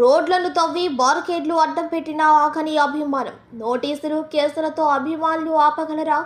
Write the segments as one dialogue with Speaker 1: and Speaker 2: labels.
Speaker 1: రోడ్లను తవ్వి బార్కేడ్లు అడ్డం పెట్టిన ఆకని అభిమానం. నోటీసులు కేసులతో అభిమానులు ఆపగలరా?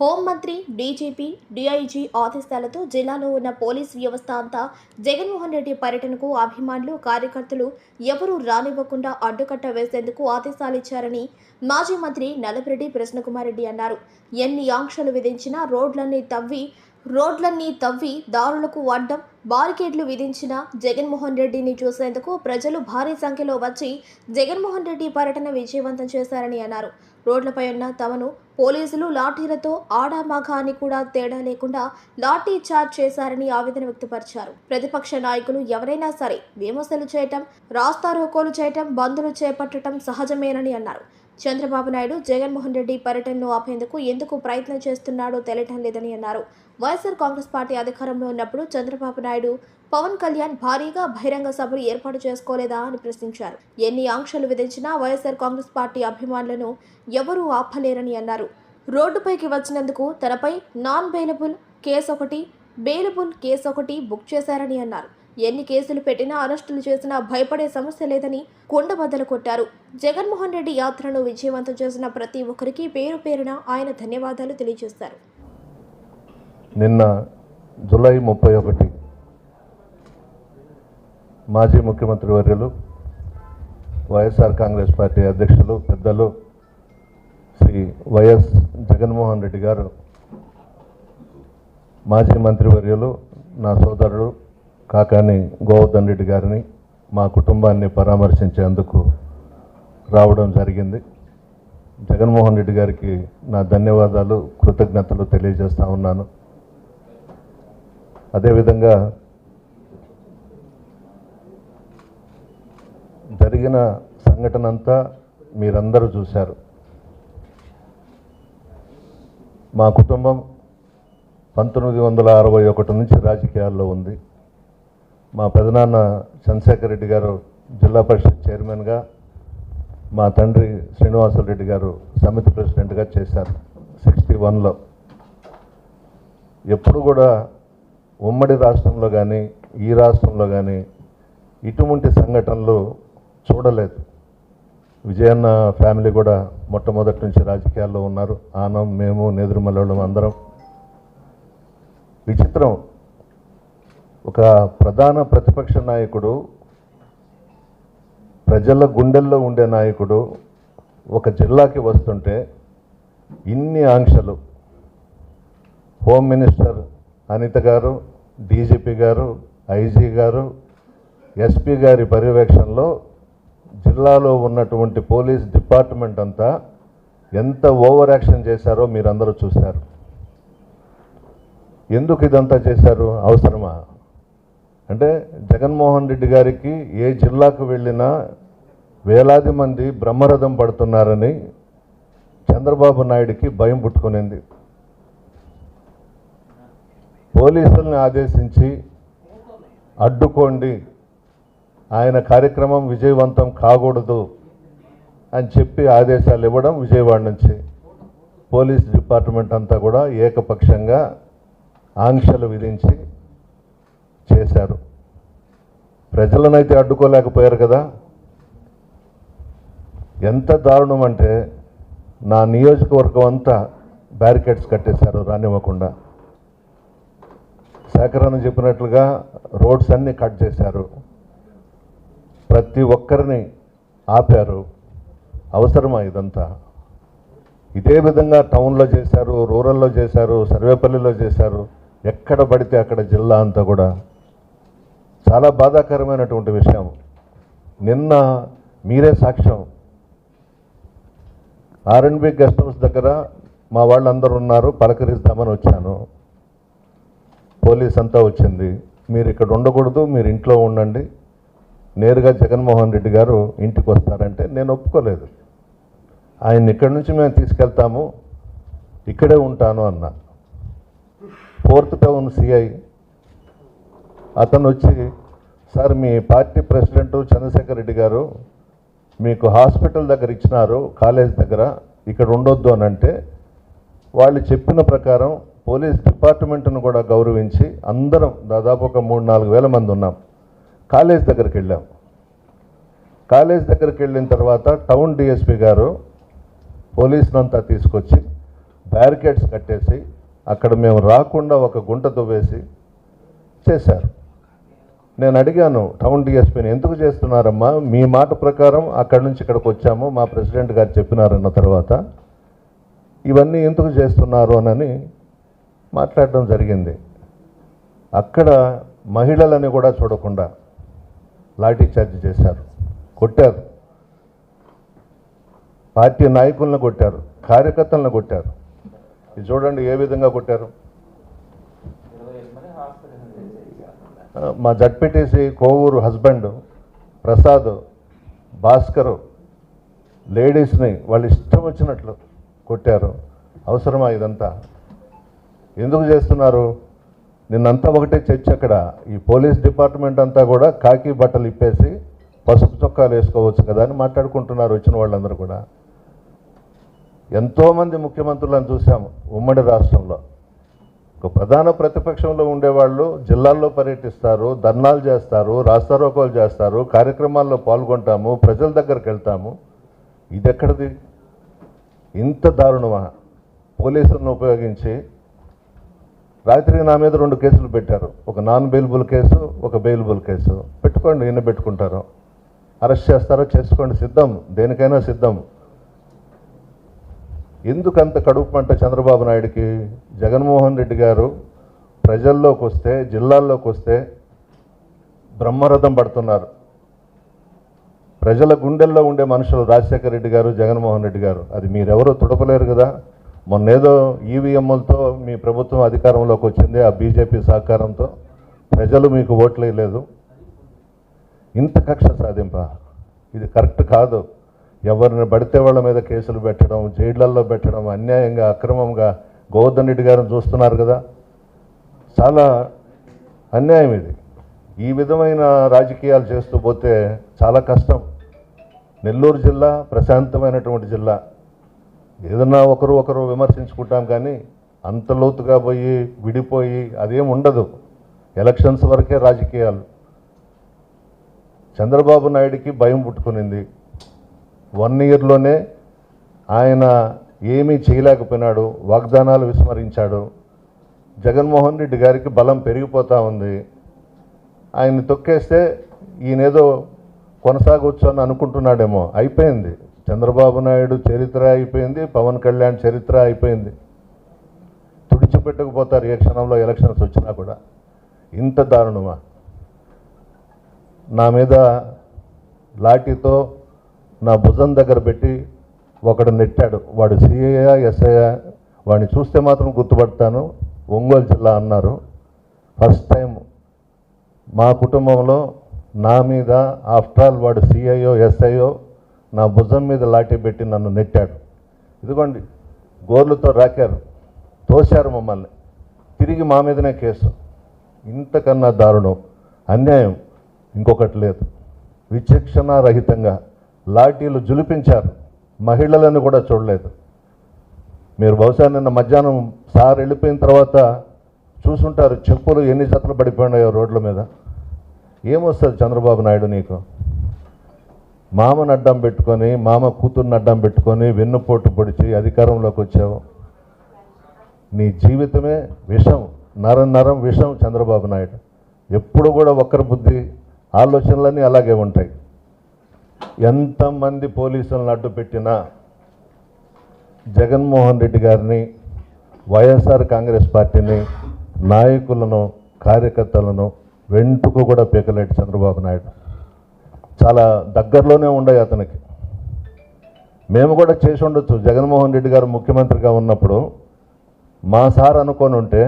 Speaker 1: హోంమంత్రి డీజీపీ డీఐజీ ఆదేశాలతో జిల్లాలో ఉన్న పోలీస్ వ్యవస్థ అంతా జగన్మోహన్ రెడ్డి పర్యటనకు అభిమానులు కార్యకర్తలు ఎవరూ రానివ్వకుండా అడ్డుకట్ట వేసేందుకు ఆదేశాలు ఇచ్చారని మాజీ మంత్రి నల్లపరెడ్డి కృష్ణకుమార్ రెడ్డి అన్నారు. ఎన్ని ఆంక్షలు విధించినా రోడ్లన్నీ తవ్వి రోడ్లన్నీ తవ్వి దారులకు అడ్డం బారికేడ్లు విధించిన జగన్మోహన్ రెడ్డిని చూసేందుకు ప్రజలు భారీ సంఖ్యలో వచ్చి జగన్మోహన్ రెడ్డి పర్యటన విజయవంతం చేశారని అన్నారు. రోడ్లపై ఉన్న తమను పోలీసులు లాఠీలతో ఆడా అని కూడా తేడా లేకుండా లాఠీ చార్జ్ చేశారని ఆవేదన వ్యక్తపరిచారు. ప్రతిపక్ష నాయకులు ఎవరైనా సరే విమర్శలు చేయటం రాస్తారోకోలు చేయటం బంద్లు చేపట్టడం సహజమేనని అన్నారు. చంద్రబాబు నాయుడు జగన్మోహన్ రెడ్డి పర్యటనను ఆపేందుకు ఎందుకు ప్రయత్నం చేస్తున్నాడో తెలియటం లేదని అన్నారు. వైఎస్ఆర్ కాంగ్రెస్ పార్టీ అధికారంలో ఉన్నప్పుడు చంద్రబాబు నాయుడు పవన్ కళ్యాణ్ భారీగా బహిరంగ సభలు ఏర్పాటు చేసుకోలేదా అని ప్రశ్నించారు. ఎన్ని ఆంక్షలు విధించినా వైఎస్ఆర్ కాంగ్రెస్ పార్టీ అభిమానులను ఎవరూ ఆపలేరని అన్నారు. రోడ్డుపైకి వచ్చినందుకు తనపై నాన్ బెయిలబుల్ కేసు ఒకటి బెయిలబుల్ కేసు ఒకటి బుక్ చేశారని అన్నారు. ఎన్ని కేసులు పెట్టినా అరెస్టులు చేసినా భయపడే సమస్య లేదని కొండబద్దలు కొట్టారు. జగన్మోహన్ రెడ్డి యాత్రను విజయవంతం చేసిన ప్రతి ఒక్కరికి పేరు పేరున ఆయన ధన్యవాదాలు తెలియజేశారు
Speaker 2: నిన్న జూలై ముప్పై ఒకటి మాజీ ముఖ్యమంత్రి వర్యులు వైఎస్ఆర్ కాంగ్రెస్ పార్టీ అధ్యక్షులు పెద్దలు శ్రీ వైఎస్ జగన్మోహన్ రెడ్డి గారు మాజీ మంత్రివర్యులు నా సోదరుడు కాకాని గోవర్ధన్ రెడ్డి గారిని మా కుటుంబాన్ని పరామర్శించేందుకు రావడం జరిగింది. జగన్మోహన్ రెడ్డి గారికి నా ధన్యవాదాలు కృతజ్ఞతలు తెలియజేస్తూ ఉన్నాను. అదేవిధంగా జరిగిన సంఘటన అంతా మీరందరూ చూశారు. మా కుటుంబం పంతొమ్మిది వందల అరవై ఒకటి నుంచి రాజకీయాల్లో ఉంది. మా పెదనాన్న చంద్రశేఖర్ రెడ్డి గారు జిల్లా పరిషత్ చైర్మన్గా మా తండ్రి శ్రీనివాసరెడ్డి గారు సమితి ప్రెసిడెంట్గా చేశారు సిక్స్టీ వన్లో. ఎప్పుడు కూడా ఉమ్మడి రాష్ట్రంలో కానీ ఈ రాష్ట్రంలో కానీ ఇటువంటి సంఘటనలు చూడలేదు. విజయన్న ఫ్యామిలీ కూడా మొట్టమొదటి నుంచి రాజకీయాల్లో ఉన్నారు. ఆనం మేము నెదురుమల్లడం అందరం. విచిత్రం. ఒక ప్రధాన ప్రతిపక్ష నాయకుడు ప్రజల గుండెల్లో ఉండే నాయకుడు ఒక జిల్లాకి వస్తుంటే ఇన్ని ఆంక్షలు హోమ్ మినిస్టర్ అనిత గారు డీజీపీ గారు ఐజీ గారు ఎస్పీ గారి పర్యవేక్షణలో జిల్లాలో ఉన్నటువంటి పోలీస్ డిపార్ట్మెంట్ అంతా ఎంత ఓవర్ యాక్షన్ చేశారో మీరందరూ చూశారు. ఎందుకు ఇదంతా చేశారు? అవసరమా? అంటే జగన్మోహన్ రెడ్డి గారికి ఏ జిల్లాకు వెళ్ళినా వేలాది మంది బ్రహ్మరథం పడుతున్నారని చంద్రబాబు నాయుడికి భయం పుట్టుకునింది. పోలీసుల్ని ఆదేశించి అడ్డుకోండి ఆయన కార్యక్రమం విజయవంతం కాకూడదు అని చెప్పి ఆదేశాలు ఇవ్వడం విజయవాడ నుంచి. పోలీస్ డిపార్ట్మెంట్ అంతా కూడా ఏకపక్షంగా ఆంక్షలు విధించి చేశారు. ప్రజలనైతే అడ్డుకోలేకపోయారు కదా. ఎంత దారుణం అంటే నా నియోజకవర్గం అంతా బ్యారికేడ్స్ కట్టేశారు రానివ్వకుండా. సేకరణ చెప్పినట్లుగా రోడ్స్ అన్నీ కట్ చేశారు. ప్రతి ఒక్కరిని ఆపారు. అవసరమా ఇదంతా? ఇదే విధంగా టౌన్లో చేశారు రూరల్లో చేశారు సర్వేపల్లిలో చేశారు. ఎక్కడ పడితే అక్కడ జిల్లా అంతా కూడా. చాలా బాధాకరమైనటువంటి విషయం. నిన్న మీరే సాక్ష్యం. ఆర్ఎండ్బి గెస్ట్ హౌస్ దగ్గర మా వాళ్ళందరూ ఉన్నారు పలకరిస్తామని వచ్చాను. పోలీస్ అంతా వచ్చింది. మీరు ఇక్కడ ఉండకూడదు మీరు ఇంట్లో ఉండండి. నేరుగా జగన్మోహన్ రెడ్డి గారు ఇంటికి వస్తారంటే నేను ఒప్పుకోలేదు. ఆయన ఇక్కడి నుంచి మేము తీసుకెళ్తాము. ఇక్కడే ఉంటాను అన్న. ఫోర్త్ టౌన్ సిఐ అతను వచ్చి సార్ మీ పార్టీ ప్రెసిడెంట్ చంద్రశేఖర్ రెడ్డి గారు మీకు హాస్పిటల్ దగ్గర ఇచ్చినారు కాలేజ్ దగ్గర ఇక్కడ ఉండొద్దు అని అంటే వాళ్ళు చెప్పిన ప్రకారం పోలీస్ డిపార్ట్మెంట్ను కూడా గౌరవించి అందరం దాదాపు ఒక మూడు నాలుగు వేల మంది ఉన్నాం. కాలేజ్ దగ్గరికి వెళ్ళాం. కాలేజ్ దగ్గరికి వెళ్ళిన తర్వాత టౌన్ డిఎస్పి గారు పోలీసులంతా తీసుకొచ్చి బ్యారికేడ్స్ కట్టేసి అక్కడ మేము రాకుండా ఒక గుంట దువ్వేసి చేశారు. నేను అడిగాను టౌన్ డిఎస్పీని ఎందుకు చేస్తున్నారమ్మా? మీ మాట ప్రకారం అక్కడి నుంచి ఇక్కడికి వచ్చాము మా ప్రెసిడెంట్ గారు చెప్పినారన్న తర్వాత ఇవన్నీ ఎందుకు చేస్తున్నారు? అనని మాట్లాడడం జరిగింది. అక్కడ మహిళలని కూడా చూడకుండా లాఠీ చార్జ్ చేశారు. కొట్టారు. పార్టీ నాయకులను కొట్టారు కార్యకర్తలను కొట్టారు. ఇది చూడండి ఏ విధంగా కొట్టారు. మా జడ్పీటీసీ కోవూరు హస్బెండ్ ప్రసాద్ భాస్కర్ లేడీస్ని వాళ్ళు ఇష్టం వచ్చినట్లు కొట్టారు. అవసరమా ఇదంతా? ఎందుకు చేస్తున్నారు? నిన్నంతా ఒకటే చర్చ అక్కడ. ఈ పోలీస్ డిపార్ట్మెంట్ అంతా కూడా కాకి బట్టలు ఇప్పేసి పసుపు చొక్కాలు వేసుకోవచ్చు కదా అని మాట్లాడుకుంటున్నారు వచ్చిన వాళ్ళందరూ కూడా. ఎంతోమంది ముఖ్యమంత్రులను చూసాము ఉమ్మడి రాష్ట్రంలో. ఒక ప్రధాన ప్రతిపక్షంలో ఉండేవాళ్ళు జిల్లాల్లో పర్యటిస్తారు ధర్నాలు చేస్తారు రాస్తారోకోలు చేస్తారు కార్యక్రమాల్లో పాల్గొంటాము ప్రజల దగ్గరికి వెళ్తాము. ఇది ఎక్కడిది ఇంత దారుణమా? పోలీసులను ఉపయోగించి రాత్రి నా మీద రెండు కేసులు పెట్టారు. ఒక నాన్ బెయిలబుల్ కేసు ఒక బెయిలబుల్ కేసు. పెట్టుకోండి ఈయన పెట్టుకుంటారో. అరెస్ట్ చేస్తారో చేసుకోండి సిద్ధం. దేనికైనా సిద్ధం. ఎందుకంత కడుపు పంట చంద్రబాబు నాయుడికి? జగన్మోహన్ రెడ్డి గారు ప్రజల్లోకి వస్తే జిల్లాల్లోకి వస్తే బ్రహ్మరథం పడుతున్నారు. ప్రజల గుండెల్లో ఉండే మనుషులు రాజశేఖర రెడ్డి గారు జగన్మోహన్ రెడ్డి గారు. అది మీరెవరో తుడపలేరు కదా. మొన్నేదో ఈవీఎంలతో మీ ప్రభుత్వం అధికారంలోకి వచ్చింది ఆ బీజేపీ సహకారంతో. ప్రజలు మీకు ఓట్లు ఇంత కక్ష సాధింప. ఇది కరెక్ట్ కాదు. ఎవరిని పడితే వాళ్ళ మీద కేసులు పెట్టడం జైళ్ళల్లో పెట్టడం అన్యాయంగా అక్రమంగా గోవర్ధన్ రెడ్డి గారిని చూస్తున్నారు కదా. చాలా అన్యాయం ఇది. ఈ విధమైన రాజకీయాలు చేస్తూ పోతే చాలా కష్టం. నెల్లూరు జిల్లా ప్రశాంతమైనటువంటి జిల్లా. ఏదన్నా ఒకరు ఒకరు విమర్శించుకుంటాం కానీ అంత లోతుగా పోయి విడిపోయి అదేం ఉండదు. ఎలక్షన్స్ వరకే రాజకీయాలు. చంద్రబాబు నాయుడికి భయం పుట్టుకునింది. వన్ ఇయర్లోనే ఆయన ఏమీ చేయలేకపోయినాడు వాగ్దానాలు విస్మరించాడు. జగన్మోహన్ రెడ్డి గారికి బలం పెరిగిపోతూ ఉంది. ఆయన్ని తొక్కేస్తే ఈయనేదో కొనసాగొచ్చు అని అనుకుంటున్నాడేమో. అయిపోయింది. చంద్రబాబు నాయుడు చరిత్ర అయిపోయింది పవన్ కళ్యాణ్ చరిత్ర అయిపోయింది. తుడిచిపెట్టకపోతారు ఏ క్షణంలో ఎలక్షన్స్ వచ్చినా కూడా. ఇంత దారుణమా? నా మీద లాఠీతో నా భుజం దగ్గర పెట్టి ఒకడు నెట్టాడు. వాడు సిఐయా ఎస్ఐయా వాడిని చూస్తే మాత్రం గుర్తుపడతాను. ఒంగోలు జిల్లా అన్నారు. ఫస్ట్ టైం మా కుటుంబంలో నా మీద ఆఫ్టర్ ఆల్ వాడు సిఐఓ ఎస్ఐఓ నా భుజం మీద లాఠీ పెట్టి నన్ను నెట్టాడు. ఇదిగోండి గోర్లతో రాకారు. తోశారు మమ్మల్ని. తిరిగి మా మీదనే కేసు. ఇంతకన్నా దారుణం. అన్యాయం. ఇంకొకటి లేదు. విచక్షణారహితంగా లాఠీలు జులిపించారు. మహిళలను కూడా చూడలేదు. మీరు బహుశా నిన్న మధ్యాహ్నం సార్ వెళ్ళిపోయిన తర్వాత చూసుంటారు చెప్పులు ఎన్ని జతలు పడిపోయినాయో రోడ్ల మీద. ఏమొస్తుంది చంద్రబాబు నాయుడు నీకు? మామను అడ్డం పెట్టుకొని మామ కూతుర్ని అడ్డం పెట్టుకొని వెన్నుపోటు పొడిచి అధికారంలోకి వచ్చావు. నీ జీవితమే విషం నరం నరం విషం చంద్రబాబు నాయుడు. ఎప్పుడు కూడా ఒక్కరి బుద్ధి ఆలోచనలన్నీ అలాగే ఉంటాయి. ఎంతమంది పోలీసులను అడ్డు పెట్టినా జగన్మోహన్ రెడ్డి గారిని వైఎస్ఆర్ కాంగ్రెస్ పార్టీని నాయకులను కార్యకర్తలను వెంటుకు కూడా పీకలేడు చంద్రబాబు నాయుడు. చాలా దగ్గరలోనే ఉండయి అతనికి. మేము కూడా చేసి ఉండొచ్చు. జగన్మోహన్ రెడ్డి గారు ముఖ్యమంత్రిగా ఉన్నప్పుడు మా సార్ అనుకొని ఉంటే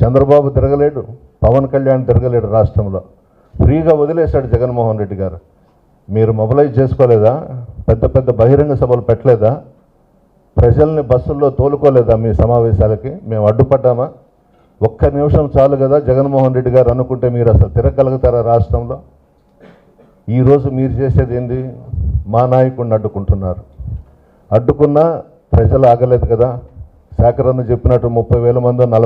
Speaker 2: చంద్రబాబు తిరగలేడు పవన్ కళ్యాణ్ తిరగలేడు రాష్ట్రంలో. ఫ్రీగా వదిలేశాడు జగన్మోహన్ రెడ్డి గారు. మీరు మొబలైజ్ చేసుకోలేదా? పెద్ద పెద్ద బహిరంగ సభలు పెట్టలేదా? ప్రజల్ని బస్సుల్లో తోలుకోలేదా మీ సమావేశాలకి? మేము అడ్డుపడ్డామా? ఒక్క నిమిషం చాలు కదా జగన్మోహన్ రెడ్డి గారు అనుకుంటే మీరు అసలు తిరగలుగుతారా రాష్ట్రంలో? ఈరోజు మీరు చేసేది ఏంది? మా నాయకుడిని అడ్డుకుంటున్నారు. అడ్డుకున్నా ప్రజలు ఆగలేదు కదా? శాఖరన్న చెప్పినట్టు ముప్పై వేల మంది నలభై